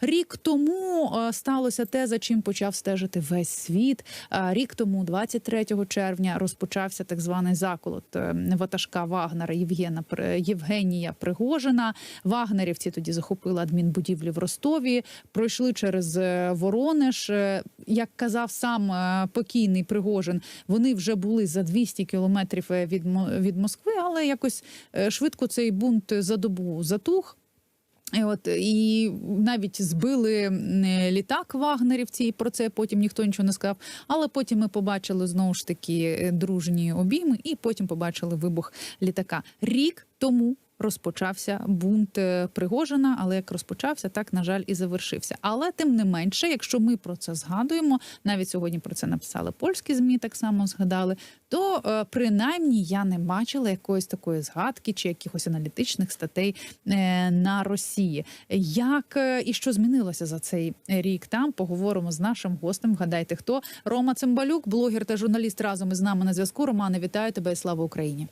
Рік тому е, сталося те, за чим почав стежити весь світ. Е, Рік тому, 23 червня, розпочався так званий заколот е, ватажка Вагнера Євгена Євгенія Пригожина. Вагнерівці тоді захопили адмінбудівлі в Ростові, пройшли через Воронеж. Як казав сам покійний Пригожин, вони вже були за 200 кілометрів від від Москви, але якось швидко цей бунт за добу затух. От і навіть збили м, літак вагнерівці, і про це потім ніхто нічого не сказав. Але потім ми побачили знову ж таки е, дружні обійми, і потім побачили вибух літака. Рік тому розпочався бунт е, Пригожина, але як розпочався, так на жаль і завершився. Але тим не менше, якщо ми про це згадуємо, навіть сьогодні про це написали польські змі, так само згадали. То е, принаймні я не бачила якоїсь такої згадки чи якихось аналітичних статей е, на Росії. Як і що змінилося за цей рік? Там поговоримо з нашим гостем. Вгадайте, хто Рома Цимбалюк, блогер та журналіст разом із нами на зв'язку. Романе, вітаю тебе і слава Україні.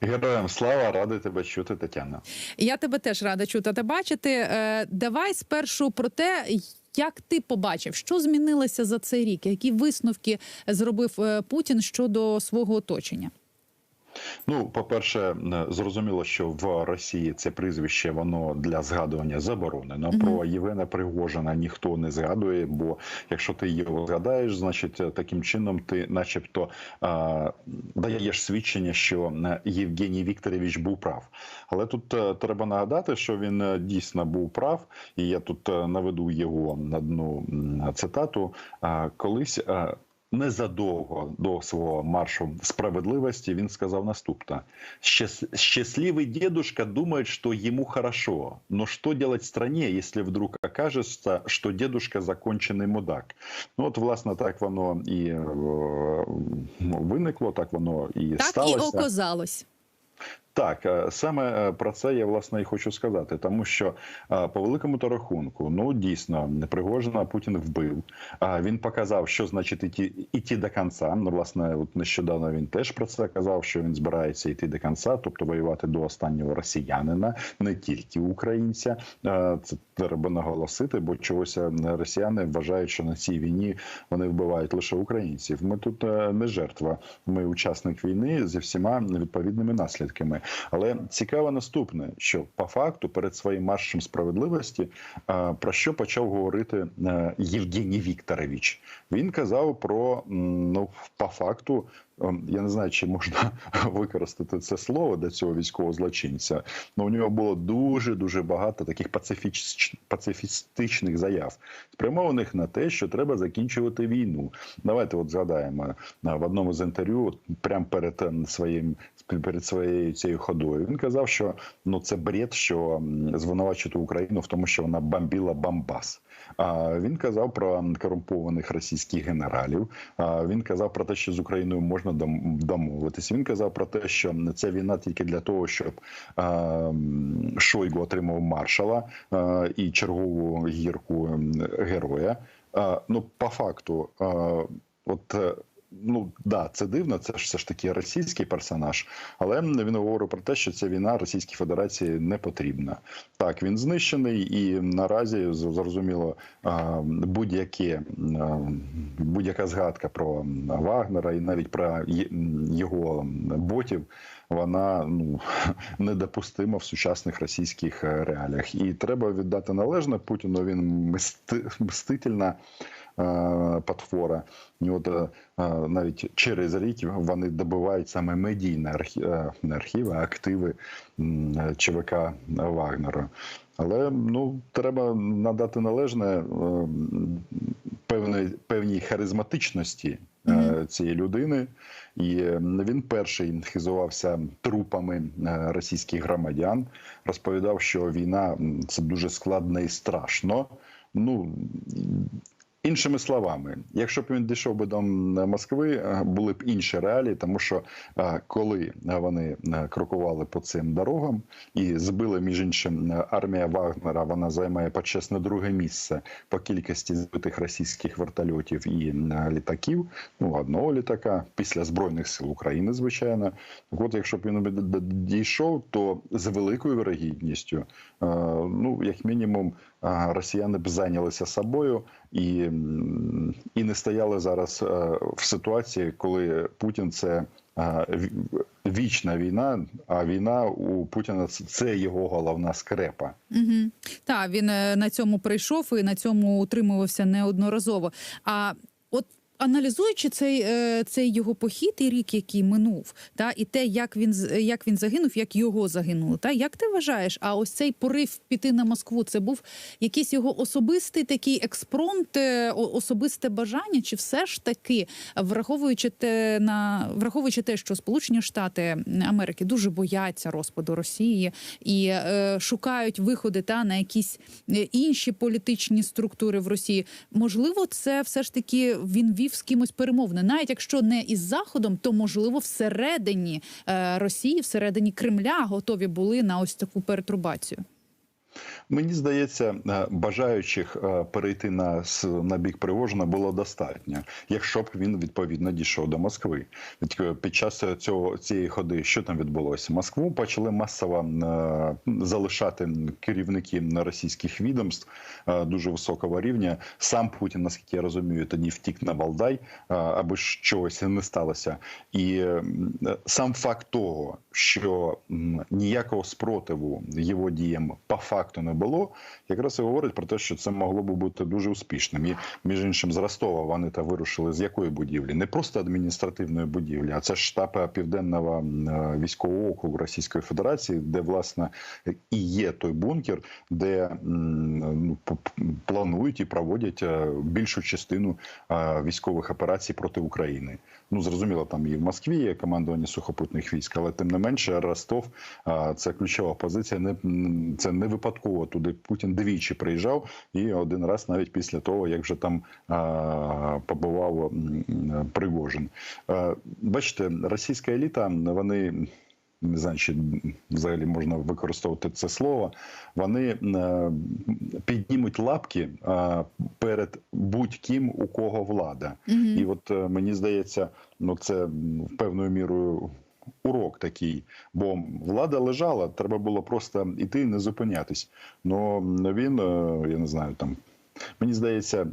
Героям слава, радий тебе чути, Тетяна. Я тебе теж рада чути та бачити. Е, Давай спершу про те, як ти побачив, що змінилося за цей рік, які висновки зробив е, Путін щодо свого оточення. Ну, по-перше, е, зрозуміло, що в Росії це прізвище воно для згадування заборонено. Мгм. Про Євгена Пригожина ніхто не згадує, бо якщо ти його згадаєш, значить е, таким чином ти, начебто, е, даєш свідчення, що Євгеній Вікторович був прав. Але тут треба нагадати, що він дійсно був прав, і я тут наведу його на одну цитату. Колись. Незадовго до свого маршу справедливості він сказав наступне: «Щас- «Счастливый дедушка думает, что ему хорошо, но что делать стране, если вдруг окажется, что дедушка закончений мудак?» Ну от власне так воно і ну, виникло, так воно і Так сталося. і оказалось. Так, е, саме е, про це я власне і хочу сказати, тому що е, по великому то рахунку, ну дійсно, Пригожина Путін вбив. Він показав, що значить іти, іти до кінця. Ну, власне, от нещодавно він теж про це казав, що він збирається йти до кінця, тобто воювати до останнього росіянина, не тільки українця. Це треба наголосити, бо чогось росіяни вважають, що на цій війні вони вбивають лише українців. Ми тут не жертва, ми учасник війни зі всіма відповідними наслідками. Але цікаво наступне, що по факту перед своїм маршем справедливості е, про що почав говорити е, Євгеній Вікторович. Він казав про ну по факту. Ем, Я не знаю, чи можна використати це слово до цього військового злочинця. але у нього було дуже дуже багато таких пацифіч... пацифістичних заяв, спрямованих на те, що треба закінчувати війну. Давайте от згадаємо е, в одному з інтерв'ю, прямо перед ем, своїм перед своєю цією ходою. Він казав, що ну це бред, що м, звинувачувати Україну в тому, що вона бомбила Бамбас. Він казав про корумпованих російських генералів. Він казав про те, що з Україною можна дом- домовитися. Він казав про те, що це війна тільки для того, щоб Шойгу отримав маршала і чергову гірку героя. Ну, по факту, от. Ну да, це дивно. Це ж все ж таки російський персонаж, але він говорить про те, що ця війна Російській Федерації не потрібна. Так, він знищений, і наразі зрозуміло будь-які будь-яка згадка про Вагнера і навіть про його ботів. Вона ну недопустима в сучасних російських реаліях, і треба віддати належне Путіну. Він мсти, мстительна е, потвора. І от е, е, навіть через рік вони добивають саме медійні архі... е, не архіви, а активи е, ЧВК Вагнера. Але ну треба надати належне е, певній харизматичності е, цієї людини, і е, він перший хизувався трупами е, російських громадян, розповідав, що війна це дуже складно і страшно. Ну Іншими словами, якщо б він дійшов би до Москви, е, були б інші реалії, тому що е, коли вони е, крокували по цим дорогам і збили між іншим армія Вагнера, вона займає почесне друге місце по кількості збитих російських вертольотів і літаків. Ну одного літака після збройних сил України, звичайно. От, якщо б він дійшов, то з великою вирогідністю, е, ну як мінімум. росіяни б зайнялися собою і, і не стояли зараз е, в ситуації, коли Путін це а, вічна війна. А війна у Путіна це- його головна скрепа. Угу. Так, він е, на цьому прийшов і на цьому утримувався неодноразово. А аналізуючи цей, е, цей його похід і рік, який минув, та і те, як він як він загинув, як його загинуло, та як ти вважаєш? А ось цей порив піти на Москву, це був якийсь його особистий такий експронт, е, особисте бажання, чи все ж таки, враховуючи те на враховуючи те, що Сполучені Штати Америки дуже бояться розпаду Росії і е, шукають виходи та на якісь е, інші політичні структури в Росії. Можливо, це все ж таки він вів з кимось перемовини, навіть якщо не із заходом, то можливо всередині е, Росії, всередині Кремля готові були на ось таку перетрубацію. Мені здається, е, бажаючих е, перейти на на бік Пригожина було достатньо, якщо б він відповідно дійшов до Москви. Е, Під час цього цієї ходи, що там відбулося? Москву почали масово залишати керівники російських відомств дуже високого рівня. Сам Путін, наскільки я розумію, тоді втік на Валдай, аби чогось не сталося. І сам факт того, що ніякого спротиву його діям по факту не було, якраз і говорить про те, що це могло би бути дуже успішним. І між іншим, з Ростова вони та вирушили з якої будівлі? Не просто адміністративної будівлі, а це штаб південного е, військового округу Російської Федерації, де власне і є той бункер, де ну, п- п- планують і проводять е, більшу частину е, військових операцій проти України. Ну зрозуміло, там і в Москві є командування сухопутних військ, але тим не менше Ростов це ключова позиція. Не це не випадково. Туди Путін двічі приїжджав, і один раз навіть після того, як вже там а, побував Пригожин. А, бачите, російська еліта вони. Не знаю, чи взагалі можна використовувати це слово. Вони е, піднімуть лапки перед будь-ким, у кого влада. І от е, мені здається, ну це певною мірою урок такий. Бо влада лежала, треба було просто іти і не зупинятись. Ну він, е, я не знаю, там мені здається,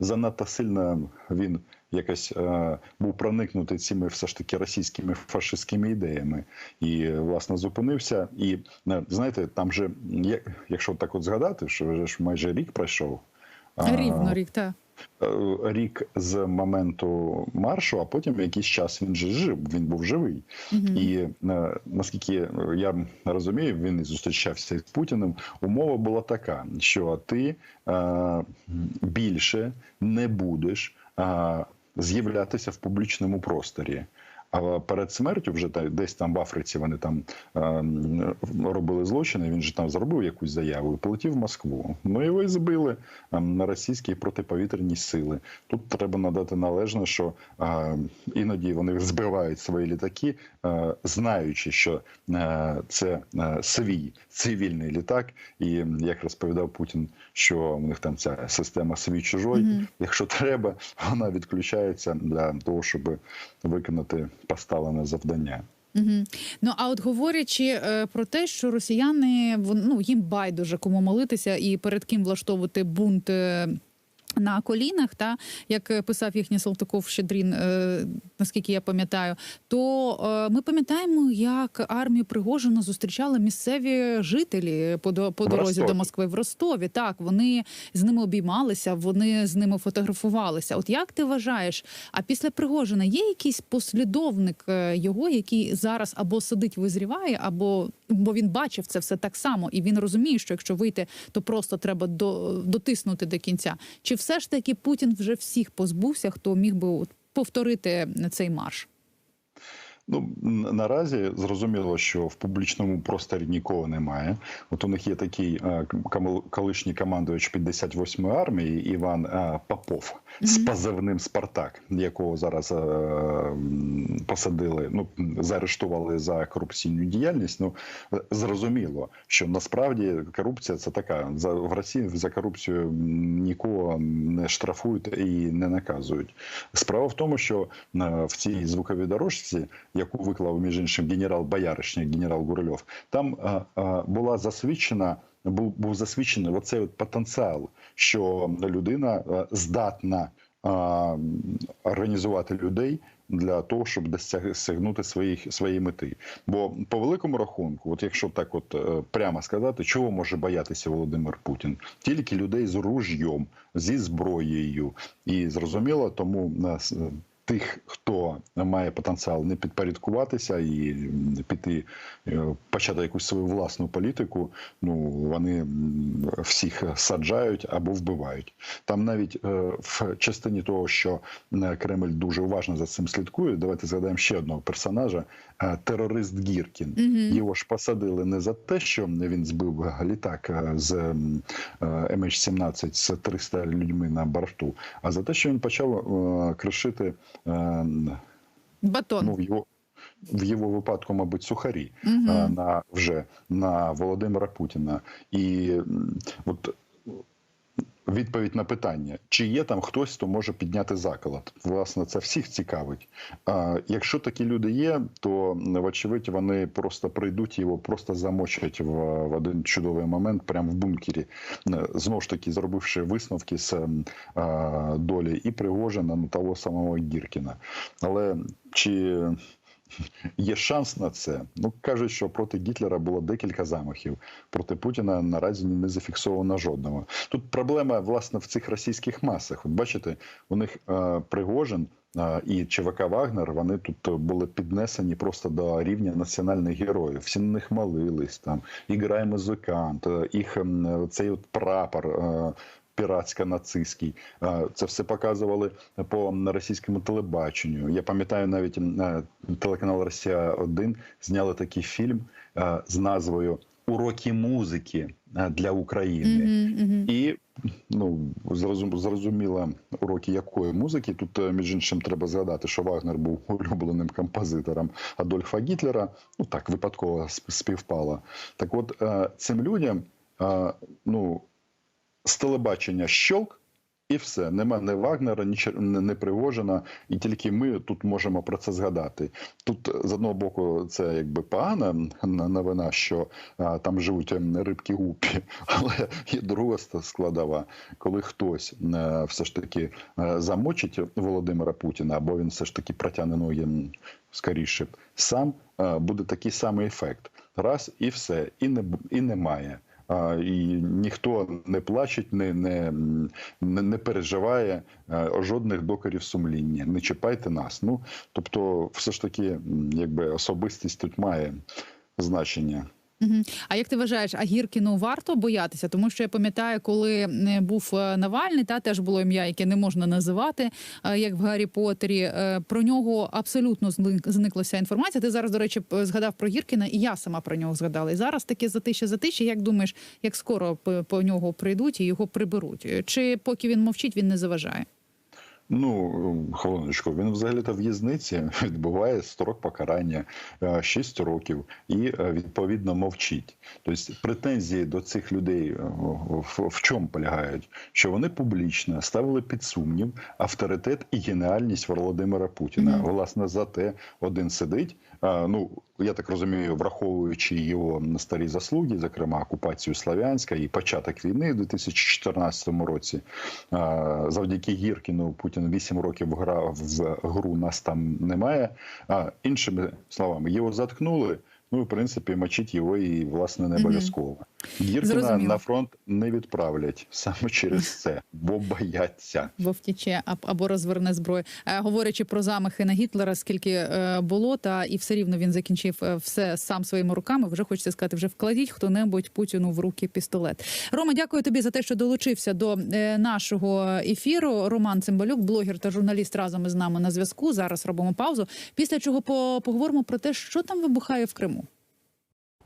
занадто сильно він якось е, був проникнутий цими все ж таки російськими фашистськими ідеями і е, власне зупинився. І е, знаєте, там же, як- якщо так от згадати, що вже ж майже рік пройшов. Рівно рік, так. Е, рік з моменту маршу, а потім якийсь час він же жив. Він був живий. І е, наскільки я розумію, він і зустрічався з Путіним. Умова була така, що ти е, більше не будеш з'являтися в публічному просторі. А перед смертю вже та- десь там в Африці вони там е, робили злочини. Він же там зробив якусь заяву і полетів в Москву. Ну його і збили е, на російські протиповітряні сили. Тут треба надати належне, що е, іноді вони збивають свої літаки, е, знаючи, що е, це е, свій цивільний літак. І як розповідав Путін, що у них там ця система свій чужой. Якщо треба, вона відключається для того, щоб виконати поставлене завдання. Угу. Ну а от говорячи е, про те, що росіяни ну, їм байдуже кому молитися і перед ким влаштовувати бунт. е, На колінах, та як е, писав їхній Салтиков Щедрін, е, наскільки я пам'ятаю, то е, ми пам'ятаємо, як армію Пригожина зустрічали місцеві жителі по, до- по дорозі Ростові. до Москви в Ростові. Так, вони з ними обіймалися, вони з ними фотографувалися. От як ти вважаєш, а після Пригожина є якийсь послідовник е, його, який зараз або сидить, визріває, або бо він бачив це все так само, і він розуміє, що якщо вийти, то просто треба до, дотиснути до кінця. Чи все ж таки Путін вже всіх позбувся, хто міг би от повторити цей марш? Ну наразі зрозуміло, що в публічному просторі нікого немає. От у них є такий е, колишній командувач 58-ї армії Іван е, Попов з позивним Спартак, якого зараз е, посадили, ну заарештували за корупційну діяльність. Ну зрозуміло, що насправді корупція це така за в Росії за корупцію нікого не штрафують і не наказують. Справа в тому, що в цій звуковій дорожці, яку виклав між іншим генерал Бояришник, генерал Гурильов, там була засвідчена був, був засвідчений оцей от потенціал, що людина здатна а, організувати людей для того, щоб досягнути своїх своєї мети. Бо по великому рахунку, от якщо так, от е, прямо сказати, чого може боятися Володимир Путін? Тільки людей з ружйом, зі зброєю, і зрозуміло, тому е, Тих, хто має потенціал не підпорядкуватися і піти е, почати якусь свою власну політику, ну вони всіх саджають або вбивають. Там навіть е, в частині того, що Кремль дуже уважно за цим слідкує. Давайте згадаємо ще одного персонажа: терорист Гіркін. Його ж посадили не за те, що він збив літак е, з м, е, MH17 з 300 людьми на борту, а за те, що він почав е, кришити. е, Батон. ну, в його в його випадку, мабуть, сухарі е, на вже на Володимира Путіна. І от відповідь на питання, чи є там хтось, хто може підняти заколот. Власне, це всіх цікавить. А якщо такі люди є, то вочевидь вони просто прийдуть і його просто замочать в, в один чудовий момент, прямо в бункері. Е, Знову ж таки, зробивши висновки з а, долі і Пригожина, ну того самого Гіркіна. Але чи Є шанс на це. Ну кажуть, що проти Гітлера було декілька замахів. Проти Путіна наразі не зафіксовано жодного. Тут проблема власне в цих російських масах. От бачите, у них е, Пригожин е, і ЧВК Вагнер вони тут були піднесені просто до рівня національних героїв. Всі на них молились там. І грає музикант, е, їх цей от прапор. Е, Піратсько-нацистський. Е, Це все показували по російському телебаченню. Я пам'ятаю, навіть е, телеканал Росія 1 зняли такий фільм е, з назвою Уроки музики для України. І ну зрозум, зрозуміло, уроки якої музики. Тут, між іншим, треба згадати, що Вагнер був улюбленим композитором Адольфа Гітлера. Ну так випадково сп- співпало. Так, от цим людям, ну з телебачення щолк. І все, нема ні Вагнера, ні ні Пригожина, і тільки ми тут можемо про це згадати. Тут з одного боку це якби погана новина, що а, там живуть ем, рибки гупі, але є друга складова, коли хтось е, все ж таки е, замочить Володимира Путіна, або він все ж таки протягне ноги скоріше, сам е, буде такий самий ефект. Раз і все, і не і немає. І ніхто не плачеть, не, не, не, не переживає е, жодних докорів сумління. Не чіпайте нас. Ну тобто, все ж таки, якби особистість тут має значення. А як ти вважаєш, а Гіркіну варто боятися? Тому що я пам'ятаю, коли е, був е, Навальний, та теж було ім'я, яке не можна називати, е, як в Гаррі Поттері. Про нього абсолютно зник- зниклася інформація. Ти зараз, до речі, згадав про Гіркіна, і я сама про нього згадала. І зараз таке затище затище. Як думаєш, як скоро по нього прийдуть і його приберуть? Чи поки він мовчить, він не заважає? Ну, хвилиночку, він взагалі-то в в'язниці відбуває строк покарання 6 років і е, відповідно мовчить. Тобто претензії до цих людей е, в, в чому полягають? Що вони публічно ставили під сумнів авторитет і геніальність Володимира Путіна. Мгм. Власне, за те один сидить. Ну я так розумію, враховуючи його старі заслуги, зокрема окупацію Слов'янська і початок війни у 2014 році. Завдяки Гіркіну Путін 8 років грав в гру. Нас там немає. А іншими словами, його заткнули. Ну, в принципі, мочить його і власне не обов'язково. Гіркіна Зрозуміло. на фронт не відправлять саме через це, бо бояться. Бо втіче або розверне зброю. Е, Говорячи про замахи на Гітлера, скільки е, було, та і все рівно він закінчив е, все сам своїми руками. Вже хочеться сказати, вже вкладіть хто-небудь Путіну в руки пістолет. Рома, дякую тобі за те, що долучився до нашого ефіру. Роман Цимбалюк, блогер та журналіст, разом із нами на зв'язку. Зараз робимо паузу. Після чого по- поговоримо про те, що там вибухає в Криму.